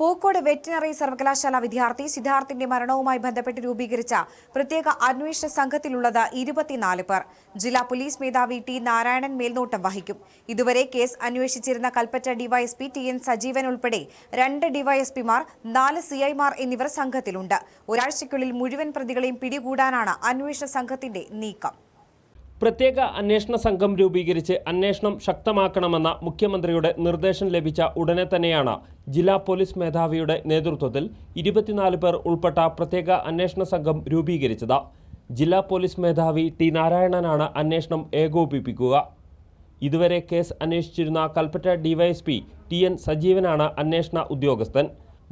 Pookode veterinary സർവകലാശാല വിദ്യാർത്ഥി സിദ്ധാർത്ഥിന്റെ മരണവുമായി ബന്ധപ്പെട്ട് രൂപീകരിച്ച പ്രത്യേക അന്വേഷണ സംഘത്തിലുള്ളത് ഇരുപത്തിനാല് പേർ. ജില്ലാ പോലീസ് മേധാവി ടി നാരായണൻ മേൽനോട്ടം വഹിക്കും. ഇതുവരെ case അന്വേഷിച്ചിരുന്ന Kalpetta DYSP T N Sajeevan ഉൾപ്പെടെ രണ്ട് ഡിവൈഎസ്പിമാർ നാല് സിഐമാർ എന്നിവർ സംഘത്തിലുണ്ട്. ഒരാഴ്ചയ്ക്കുള്ളിൽ മുഴുവൻ പ്രതികളെയും പിടികൂടാനാണ് അന്വേഷണ സംഘത്തിന്റെ നീക്കം. പ്രത്യേക അന്വേഷണ സംഘം രൂപീകരിച്ച് അന്വേഷണം ശക്തമാക്കണമെന്ന മുഖ്യമന്ത്രിയുടെ നിർദ്ദേശം ലഭിച്ച ഉടനെ തന്നെയാണ് ജില്ലാ പോലീസ് മേധാവിയുടെ നേതൃത്വത്തിൽ ഇരുപത്തിനാല് പേർ ഉൾപ്പെട്ട പ്രത്യേക അന്വേഷണ സംഘം രൂപീകരിച്ചത്. ജില്ലാ പോലീസ് മേധാവി ടി നാരായണനാണ് അന്വേഷണം ഏകോപിപ്പിക്കുക. ഇതുവരെ കേസ് അന്വേഷിച്ചിരുന്ന കൽപ്പറ്റ ഡിവൈഎസ്പി ടി എൻ സജീവനാണ് അന്വേഷണ ഉദ്യോഗസ്ഥൻ.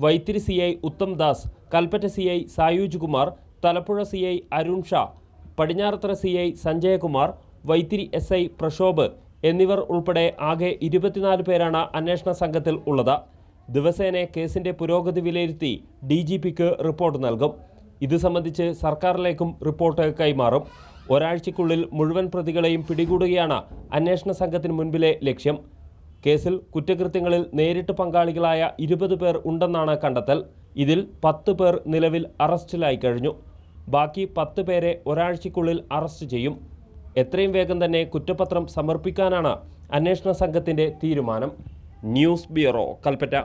Vythiri C I Uthamdas Kalpetta C I Sayooj Kumar Thalappuzha C I Arun Shah Padinjarathara C I Sanjayakumar Vythiri S I Prashobh എന്നിവർ ഉൾപ്പെടെ ആകെ ഇരുപത്തിനാല് പേരാണ് അന്വേഷണ സംഘത്തിൽ ഉള്ളത്. ദിവസേന കേസിന്റെ പുരോഗതി വിലയിരുത്തി ഡി ജി പിക്ക് റിപ്പോർട്ട് നൽകും. ഇത് സംബന്ധിച്ച് സർക്കാരിലേക്കും റിപ്പോർട്ട് കൈമാറും. ഒരാഴ്ചയ്ക്കുള്ളിൽ മുഴുവൻ പ്രതികളെയും പിടികൂടുകയാണ് അന്വേഷണ സംഘത്തിന് മുൻപിലെ ലക്ഷ്യം. കേസിൽ കുറ്റകൃത്യങ്ങളിൽ നേരിട്ട് പങ്കാളികളായ ഇരുപത് പേർ ഉണ്ടെന്നാണ് കണ്ടെത്തൽ. ഇതിൽ പത്ത് പേർ നിലവിൽ അറസ്റ്റിലായി കഴിഞ്ഞു. ബാക്കി പത്ത് പേരെ ഒരാഴ്ചയ്ക്കുള്ളിൽ അറസ്റ്റ് ചെയ്യും. എത്രയും വേഗം തന്നെ കുറ്റപത്രം സമർപ്പിക്കാനാണ് അന്വേഷണ സംഘത്തിന്റെ തീരുമാനം. News bureau Kalpetta.